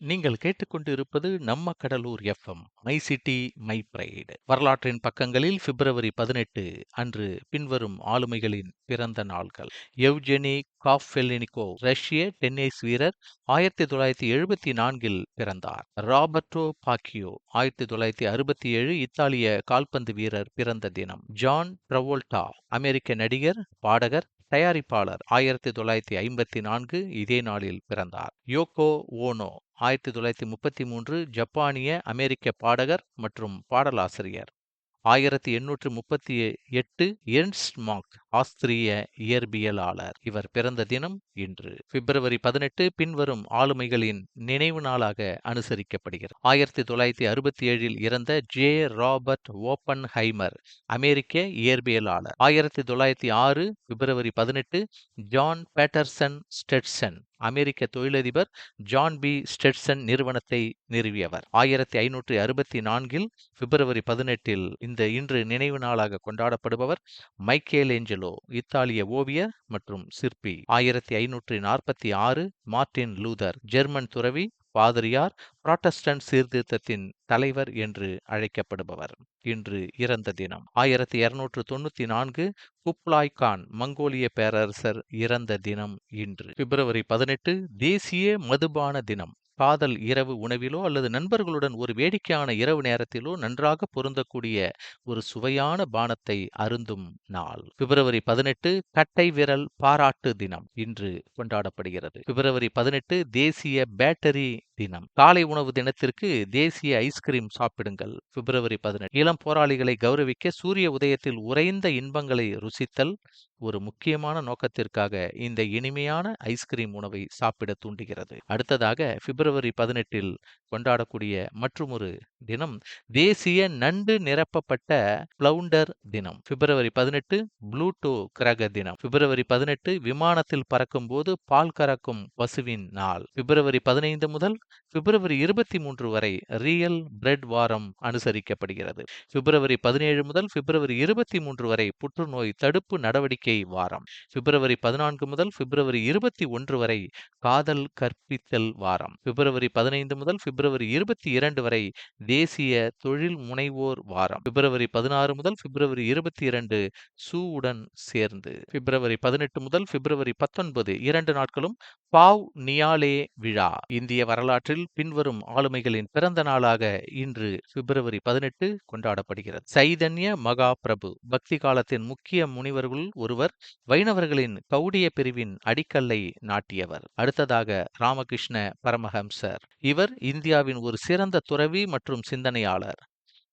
நீங்கள் கேட்டுக்கொண்டிருப்பது நம்ம Cuddalore FM my city my pride வரலாற்றின் பக்கங்களில் பிப்ரவரி பதினெட்டு அன்று பின்வரும் ஆளுமைகளின் பிறந்த நாள்கள். எவ்ஜெனி காஃபெலினிகோ ரஷ்ய டென்னிஸ் வீரர் ஆயிரத்தி தொள்ளாயிரத்தி எழுபத்தி நான்கில் பிறந்தார். ராபர்டோ பாக்கியோ ஆயிரத்தி தொள்ளாயிரத்தி அறுபத்தி ஏழு இத்தாலிய கால்பந்து வீரர் பிறந்த தினம். ஜான் ட்ரவோல்டா அமெரிக்க நடிகர் பாடகர் தயாரிப்பாளர் ஆயிரத்தி தொள்ளாயிரத்தி ஐம்பத்தி நான்கு இதே நாளில் பிறந்தார். யோகோ ஓனோ ஆயிரத்தி தொள்ளாயிரத்தி முப்பத்தி மூன்று ஜப்பானிய அமெரிக்க பாடகர் மற்றும் பாடலாசிரியர். ஆயிரத்தி எண்ணூற்று முப்பத்தி எட்டு எர்ன்ஸ்ட் மார்க் ஆஸ்திரிய இயற்பியலாளர். இவர் பிறந்த தினம் இன்று. பிப்ரவரி பதினெட்டு பின்வரும் ஆளுமைகளின் நினைவு நாளாக அனுசரிக்கப்படுகிறது. ஆயிரத்தி தொள்ளாயிரத்தி அறுபத்தி ஏழில் இறந்த ஜே. ராபர்ட் ஓப்பன் ஹைமர் அமெரிக்க இயற்பியலாளர். ஆயிரத்தி தொள்ளாயிரத்தி ஆறு பிப்ரவரி பதினெட்டு ஜான் பேட்டர்சன் ஸ்டெட்சன். அமெரிக்க தொழிலதிபர் ஜான் பி. ஸ்டெட்சன் நிறுவனத்தை நிறுவியவர். ஆயிரத்தி ஐநூற்றி அறுபத்தி நான்கில் பிப்ரவரி பதினெட்டில் இந்த இன்று நினைவு நாளாக கொண்டாடப்படுபவர் மைக்கேல் ஏஞ்சலோ இத்தாலிய ஓவியர் மற்றும் சிற்பி. ஆயிரத்தி ஐநூற்றி நாற்பத்தி ஆறு மார்டின் லூதர் ஜெர்மன் துறவி பாதிரியார் புராட்டஸ்டன்ட் சீர்திருத்தத்தின் தலைவர் என்று அழைக்கப்படுபவர். இன்று இறந்த தினம். ஆயிரத்தி இருநூற்று தொண்ணூத்தி நான்கு குப்லாய் கான் மங்கோலிய பேரரசர் இறந்த தினம் இன்று. பிப்ரவரி பதினெட்டு தேசிய மதுபான தினம். காதல் இரவு உணவிலோ அல்லது நண்பர்களுடன் ஒரு வேடிக்கையான இரவு நேரத்திலோ நன்றாக பொருந்தக்கூடிய ஒரு சுவையான பானத்தை அருந்தும் நாள். பிப்ரவரி பதினெட்டு கட்டை விரல் பாராட்டு தினம் இன்று கொண்டாடப்படுகிறது. பிப்ரவரி பதினெட்டு தேசிய பேட்டரி தினம். காலை உணவு தினத்திற்கு தேசிய ஐஸ்கிரீம் சாப்பிடுங்கள். பிப்ரவரி பதினெட்டு இளம் போராளிகளை கௌரவிக்க சூரிய உதயத்தில் உறைந்த இன்பங்களை ருசித்தல் ஒரு முக்கியமான நோக்கத்திற்காக இந்த இனிமையான ஐஸ்கிரீம் உணவை சாப்பிட தூண்டுகிறது. அடுத்ததாக பிப்ரவரி பதினெட்டில் கொண்டாடக்கூடிய மற்றொரு தினம் தேசிய நண்டு நிரப்பப்பட்ட பிளவுண்டர் தினம். பிப்ரவரி பதினெட்டு ப்ளூட்டோ கிரக தினம். பிப்ரவரி பதினெட்டு விமானத்தில் பறக்கும் போது பால் கறக்கும் பசுவின் நாள். பிப்ரவரி பதினைந்து முதல் பிப்ரவரி இருபத்தி மூன்று வரை ரியல் பிரெட் வாரம் அனுசரிக்கப்படுகிறது. பிப்ரவரி பதினேழு முதல் பிப்ரவரி இருபத்தி மூன்று வரை புற்றுநோய் தடுப்பு நடவடிக்கை வாரம். பிப்ரவரி பதினான்கு முதல் பிப்ரவரி இருபத்தி ஒன்று வரை காதல் கற்பித்தல் வாரம். பிப்ரவரி பதினைந்து முதல் பிப்ரவரி இருபத்தி இரண்டு வரை தேசிய தொழில் முனைவோர் வாரம். பிப்ரவரி பதினாறு முதல் பிப்ரவரி இருபத்தி இரண்டு சூவுடன் சேர்ந்து. பிப்ரவரி பதினெட்டு முதல் பிப்ரவரி பத்தொன்பது இரண்டு நாட்களும் பாவ் நியாலே விழா. இந்திய வரலாற்றில் பின்வரும் ஆளுமைகளின் பிறந்த நாளாக இன்று பிப்ரவரி பதினெட்டு கொண்டாடப்படுகிறது. சைதன்ய மகா பிரபு பக்தி காலத்தின் முக்கிய முனிவர்களுள் ஒருவர் வைணவர்களின் கௌடிய பிரிவின் அடிக்கல்லை நாட்டியவர். அடுத்ததாக ராமகிருஷ்ண பரமஹம்சர். இவர் இந்தியாவின் ஒரு சிறந்த துறவி மற்றும் சிந்தனையாளர்.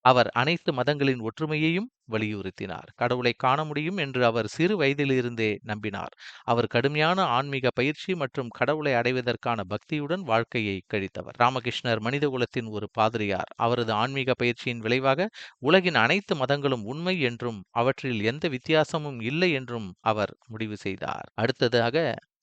அவர் அனைத்து மதங்களின் ஒற்றுமையையும் வலியுறுத்தினார். கடவுளை காண முடியும் என்று அவர் சிறு வயதிலிருந்தே நம்பினார். அவர் கடுமையான ஆன்மீக பயிற்சி மற்றும் கடவுளை அடைவதற்கான பக்தியுடன் வாழ்க்கையை கழித்தவர். ராமகிருஷ்ணர் மனிதகுலத்தின் ஒரு பாதிரியார். அவரது ஆன்மீக பயிற்சியின் விளைவாக உலகின் அனைத்து மதங்களும் உண்மை என்றும் அவற்றில் எந்த வித்தியாசமும் இல்லை என்றும் அவர் முடிவு செய்தார். அடுத்ததாக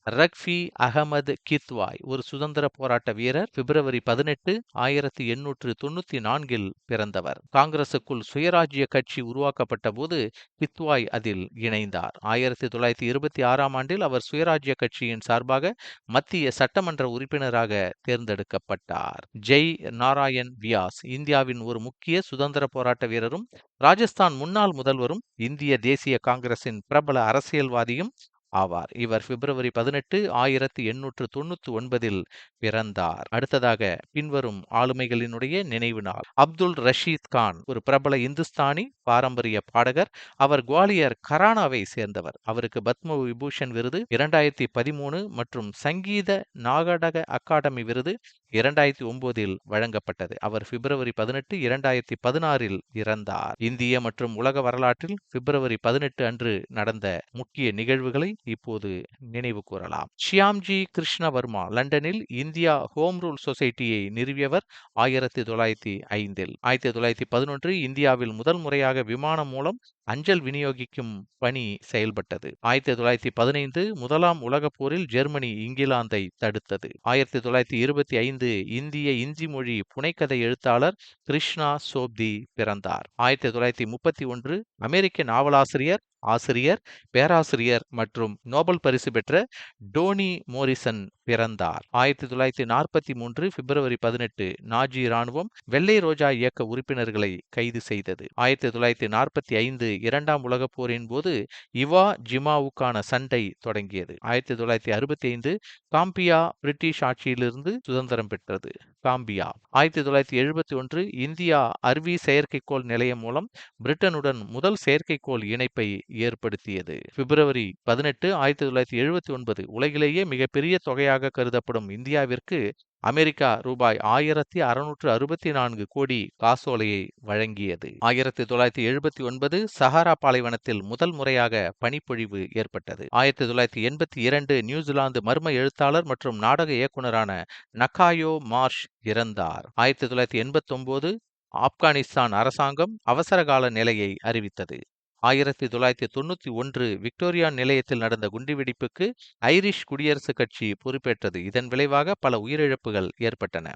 ரக்ஃபி அகமது கித்வாய் ஒரு சுதந்திர போராட்ட வீரர் பிப்ரவரி பதினெட்டு ஆயிரத்தி எண்ணூற்று தொண்ணூத்தி நான்கில் பிறந்தவர். காங்கிரசுக்குள் சுயராஜ்ய கட்சி உருவாக்கப்பட்ட போது கித்வாய் அதில் இணைந்தார். ஆயிரத்தி தொள்ளாயிரத்தி இருபத்தி ஆறாம் ஆண்டில் அவர் சுயராஜ்ய கட்சியின் சார்பாக மத்திய சட்டமன்ற உறுப்பினராக தேர்ந்தெடுக்கப்பட்டார். ஜெய் நாராயண் வியாஸ் இந்தியாவின் ஒரு முக்கிய சுதந்திர போராட்ட வீரரும் ராஜஸ்தான் முன்னாள் முதல்வரும் இந்திய தேசிய காங்கிரசின் பிரபல அரசியல்வாதியும் ஆவார். இவர் பிப்ரவரி பதினெட்டு ஆயிரத்தி எண்ணூற்று தொண்ணூத்தி ஒன்பதில் பிறந்தார். அடுத்ததாக பின்வரும் ஆளுமைகளினுடைய நினைவு நாள். அப்துல் ரஷீத் கான் ஒரு பிரபல இந்துஸ்தானி பாரம்பரிய பாடகர். அவர் குவாலியர் கரானாவை சேர்ந்தவர். அவருக்கு பத்ம விபூஷன் விருது இரண்டாயிரத்தி பதிமூணு மற்றும் சங்கீத நாகடக அகாடமி விருது இரண்டாயிரத்தி ஒன்பதில் வழங்கப்பட்டது. அவர் பிப்ரவரி பதினெட்டு இரண்டாயிரத்தி பதினாறில் இறந்தார். இந்திய மற்றும் உலக வரலாற்றில் பிப்ரவரி பதினெட்டு அன்று நடந்த முக்கிய நிகழ்வுகளை இப்போது நினைவு கூறலாம். ஷியாம்ஜி கிருஷ்ணவர்மா லண்டனில் இந்தியா ஹோம் ரூல் சொசைட்டியை நிறுவியவர் ஆயிரத்தி தொள்ளாயிரத்தி ஐந்தில். ஆயிரத்தி தொள்ளாயிரத்தி பதினொன்று இந்தியாவில் முதல் முறையாக விமானம் மூலம் அஞ்சல் விநியோகிக்கும் பணி செயல்பட்டது. ஆயிரத்தி தொள்ளாயிரத்தி பதினைந்து முதலாம் உலகப் போரில் ஜெர்மனி இங்கிலாந்தை தடுத்தது. ஆயிரத்தி தொள்ளாயிரத்தி இருபத்தி ஐந்து இந்திய இந்தி மொழி புனைக்கதை எழுத்தாளர் கிருஷ்ணா சோப்தி பிறந்தார். ஆயிரத்தி தொள்ளாயிரத்தி முப்பத்தி ஒன்று அமெரிக்க நாவலாசிரியர் ஆசிரியர் பேராசிரியர் மற்றும் நோபல் பரிசு பெற்ற டோனி மோரிசன் பிறந்தார். ஆயிரத்தி தொள்ளாயிரத்தி நாற்பத்தி மூன்று பிப்ரவரி பதினெட்டு நாஜி ராணுவம் வெள்ளை ரோஜா இயக்க உறுப்பினர்களை கைது செய்தது. ஆயிரத்தி தொள்ளாயிரத்தி நாற்பத்தி ஐந்து இரண்டாம் உலகப் போரின் போது இவா ஜிமாவுக்கான சண்டை தொடங்கியது. ஆயிரத்தி தொள்ளாயிரத்தி அறுபத்தி ஐந்து காம்பியா பிரிட்டிஷ் ஆட்சியிலிருந்து சுதந்திரம் பெற்றது. காம்பியா. ஆயிரத்தி தொள்ளாயிரத்தி எழுபத்தி ஒன்று இந்தியா அர்வி செயற்கைக்கோள் நிலையம் மூலம் பிரிட்டனுடன் முதல் செயற்கைக்கோள் இணைப்பை ஏற்படுத்தியது. பிப்ரவரி பதினெட்டு ஆயிரத்தி தொள்ளாயிரத்தி எழுபத்தி ஒன்பது உலகிலேயே மிகப்பெரிய தொகையாக கருதப்படும் இந்தியாவிற்கு அமெரிக்கா ரூபாய் ஆயிரத்தி அறுநூற்று அறுபத்தி நான்கு கோடி காசோலையை வழங்கியது. ஆயிரத்தி தொள்ளாயிரத்தி எழுபத்தி ஒன்பது சஹாரா பாலைவனத்தில் முதல் முறையாக பனிப்பொழிவு ஏற்பட்டது. ஆயிரத்தி தொள்ளாயிரத்தி எண்பத்தி இரண்டு நியூசிலாந்து மர்ம எழுத்தாளர் மற்றும் நாடக இயக்குனரான நக்காயோ மார்ஷ் இறந்தார். ஆயிரத்தி தொள்ளாயிரத்தி எண்பத்தி ஒன்பது ஆப்கானிஸ்தான் அரசாங்கம் அவசரகால நிலையை அறிவித்தது. ஆயிரத்தி தொள்ளாயிரத்தி தொண்ணூற்றி ஒன்று விக்டோரியா நிலையத்தில் நடந்த குண்டுவெடிப்புக்கு ஐரிஷ் குடியரசுக் கட்சி பொறுப்பேற்றது. இதன் விளைவாக பல உயிரிழப்புகள் ஏற்பட்டன.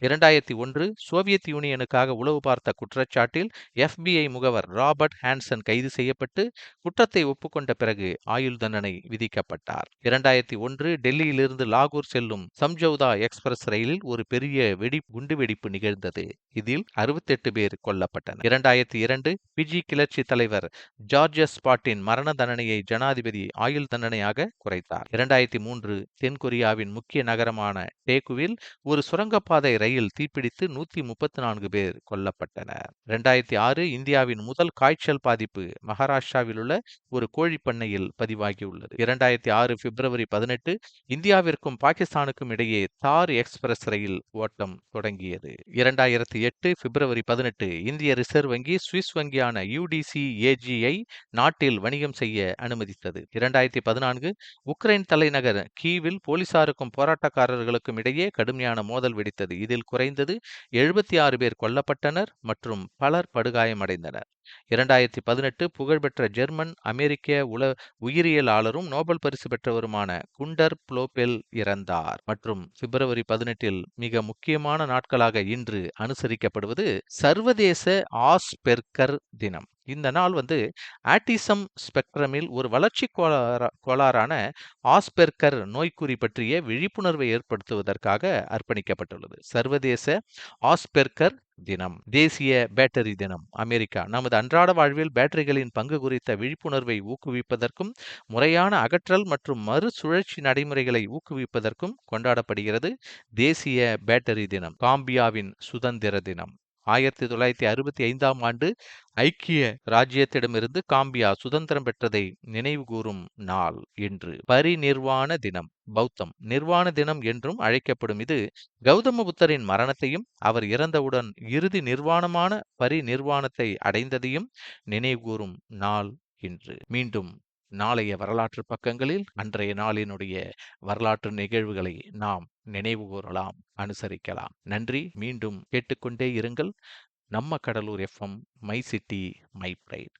இரண்டாயிரத்தி ஒன்று சோவியத் யூனியனுக்காக உளவு பார்த்த குற்றச்சாட்டில் எஃபிஐ முகவர் ராபர்ட் ஹான்சன் கைது செய்யப்பட்டு குற்றத்தை ஒப்புக்கொண்ட பிறகு ஆயுள் தண்டனை விதிக்கப்பட்டார். இரண்டாயிரத்தி ஒன்று டெல்லியிலிருந்து லாகூர் செல்லும் சம்ஜௌதா எக்ஸ்பிரஸ் ரயிலில் ஒரு பெரிய வெடி குண்டுவெடிப்பு நிகழ்ந்தது. இதில் அறுபத்தெட்டு பேர் கொல்லப்பட்டனர். இரண்டாயிரத்தி இரண்டு பிஜி கிளர்ச்சி தலைவர் ஜார்ஜஸ் ஸ்பாட்டின் மரண தண்டனையை ஜனாதிபதி ஆயுள் தண்டனையாக குறைத்தார். இரண்டாயிரத்தி மூன்று தென்கொரியாவின் முக்கிய நகரமான டேகுவில் ஒரு சுரங்கப்பாதை ரயில் தீப்பிடித்து நூத்தி முப்பத்தி நான்கு பேர் கொல்லப்பட்டனர். இரண்டாயிரத்தி ஆறு இந்தியாவின் முதல் காய்ச்சல் பாதிப்பு மகாராஷ்டிராவில் உள்ள ஒரு கோழிப்பண்ணையில் பதிவாகியுள்ளது. இரண்டாயிரத்தி ஆறு பிப்ரவரி பதினெட்டு இந்தியாவிற்கும் பாகிஸ்தானுக்கும் இடையே தார் எக்ஸ்பிரஸ் ரயில் ஓட்டம் தொடங்கியது. இரண்டாயிரத்தி எட்டு பிப்ரவரி பதினெட்டு இந்திய ரிசர்வ் வங்கி சுவிஸ் வங்கியான யூடிசி ஏஜிஐ நாட்டில் வணிகம் செய்ய அனுமதித்தது. இரண்டாயிரத்தி பதினான்கு உக்ரைன் தலைநகர் கீவில் போலீசாருக்கும் போராட்டக்காரர்களுக்கும் இடையே கடுமையான மோதல் வெடித்தது. இதில் குறைந்தது எழுபத்தி ஆறு பேர் கொல்லப்பட்டனர் மற்றும் பலர் படுகாயமடைந்தனர். இரண்டாயிரத்தி பதினெட்டு புகழ்பெற்ற ஜெர்மன் அமெரிக்க உல உயிரியலாளரும் நோபல் பரிசு பெற்றவருமான குண்டர் புளோபெல் இறந்தார். மற்றும் பிப்ரவரி பதினெட்டில் மிக முக்கியமான நாட்களாக இன்று அனுசரிக்கப்படுவது சர்வதேச ஆஸ்பெர்கர் தினம். இந்த நாள் வந்து ஆட்டிசம் ஸ்பெக்ட்ரமில் ஒரு வளர்ச்சி கோளாற கோளாறான ஆஸ்பெர்கர் நோய்க்குறி பற்றிய விழிப்புணர்வை ஏற்படுத்துவதற்காக அர்ப்பணிக்கப்பட்டுள்ளது. சர்வதேச ஆஸ்பெர்கர் தினம் தேசிய பேட்டரி தினம் அமெரிக்கா. நமது அன்றாட வாழ்வில் பேட்டரிகளின் பங்கு குறித்த விழிப்புணர்வை ஊக்குவிப்பதற்கும் முறையான அகற்றல் மற்றும் மறுசுழற்சி நடைமுறைகளை ஊக்குவிப்பதற்கும் கொண்டாடப்படுகிறது தேசிய பேட்டரி தினம் காம்பியாவின் சுதந்திர தினம். ஆயிரத்தி தொள்ளாயிரத்தி அறுபத்தி ஐந்தாம் ஆண்டு ஐக்கிய ராஜ்யத்திடமிருந்து காம்பியா சுதந்திரம் பெற்றதை நினைவுகூரும் நாள் இன்று பரிநிர்வாண தினம் பௌத்தம் நிர்வாண தினம் என்றும் அழைக்கப்படும் இது கௌதம புத்தரின் மரணத்தையும் அவர் இறந்தவுடன் இறுதி நிர்வாணமான பரிநிர்வாணத்தை அடைந்ததையும் நினைவுகூரும் நாள் இன்று மீண்டும் நாளைய வரலாற்று பக்கங்களில் அன்றைய நாளினுடைய வரலாற்று நிகழ்வுகளை நாம் நினைவு கூறலாம் அனுசரிக்கலாம். நன்றி. மீண்டும் கேட்டுக்கொண்டே இருங்கள். நம்ம Cuddalore FM my city my pride.